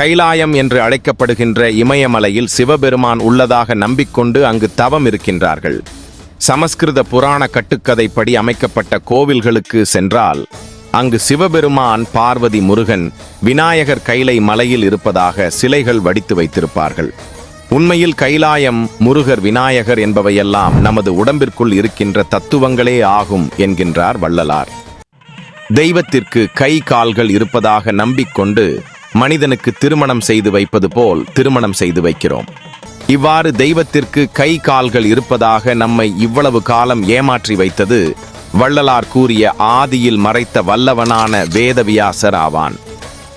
கைலாயம் என்று அழைக்கப்படுகின்ற இமயமலையில் சிவபெருமான் உள்ளதாக நம்பிக்கொண்டு அங்கு தவம் இருக்கின்றார்கள். சமஸ்கிருத புராண கட்டுக்கதைப்படி அமைக்கப்பட்ட கோவில்களுக்கு சென்றால் அங்கு சிவபெருமான் பார்வதி முருகன் விநாயகர் கைலை மலையில் இருப்பதாக சிலைகள் வடித்து வைத்திருப்பார்கள். உண்மையில் கைலாயம் முருகர் விநாயகர் என்பவையெல்லாம் நமது உடம்பிற்குள் இருக்கின்ற தத்துவங்களே ஆகும் என்கின்றார் வள்ளலார். தெய்வத்திற்கு கை கால்கள் இருப்பதாக நம்பிக்கொண்டு மனிதனுக்கு திருமணம் செய்து வைப்பது போல் திருமணம் செய்து வைக்கிறோம். இவ்வாறு தெய்வத்திற்கு கை கால்கள் இருப்பதாக நம்மை இவ்வளவு காலம் ஏமாற்றி வைத்தது வள்ளலார் கூறிய ஆதியில் மறைத்த வல்லவனான வேதவியாசர் ஆவான்.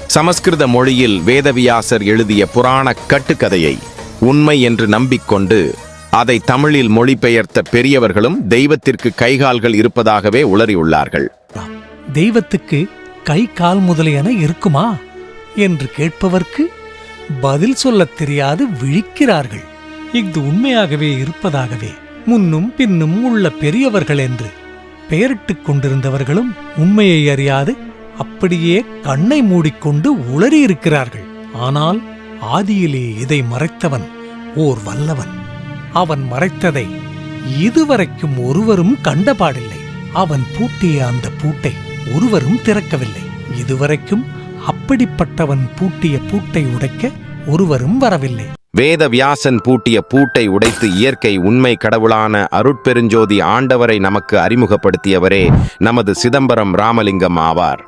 சமஸ்கிருத மொழியில் வேதவியாசர் எழுதிய புராண கட்டுக்கதையை உண்மை என்று நம்பிக்கொண்டு அதை தமிழில் மொழிபெயர்த்த பெரியவர்களும் தெய்வத்திற்கு கைகால்கள் இருப்பதாகவே உளறியுள்ளார்கள். தெய்வத்துக்கு கை கால் முதலியன இருக்குமா? என்று கேட்பவர்க்கு பதில் சொல்லத் தெரியாது விழிக்கிறார்கள். இஃது உண்மையாகவே இருப்பதாகவே முன்னும் பின்னும் உள்ள பெரியவர்கள் என்று பெயரிட்டுக் கொண்டிருந்தவர்களும் உண்மையை அறியாது அப்படியே கண்ணை மூடிக்கொண்டு உளறியிருக்கிறார்கள். ஆனால் ஆதியிலே இதை மறைத்தவன் ஓர் வல்லவன். அவன் மறைத்ததை இதுவரைக்கும் ஒருவரும் கண்டபாடில்லை அவன் பூட்டிய அந்த பூட்டை ஒருவரும் திறக்கவில்லை. இதுவரைக்கும் இப்படிப்பட்டவன் பூட்டிய பூட்டை உடைக்க ஒருவரும் வரவில்லை. வேதவியாசன் பூட்டிய பூட்டை உடைத்து இயற்கை உண்மை கடவுளான அருட்பெருஞ்சோதி ஆண்டவரை நமக்கு அறிமுகப்படுத்தியவரே நமது சிதம்பரம் ராமலிங்கம் ஆவார்.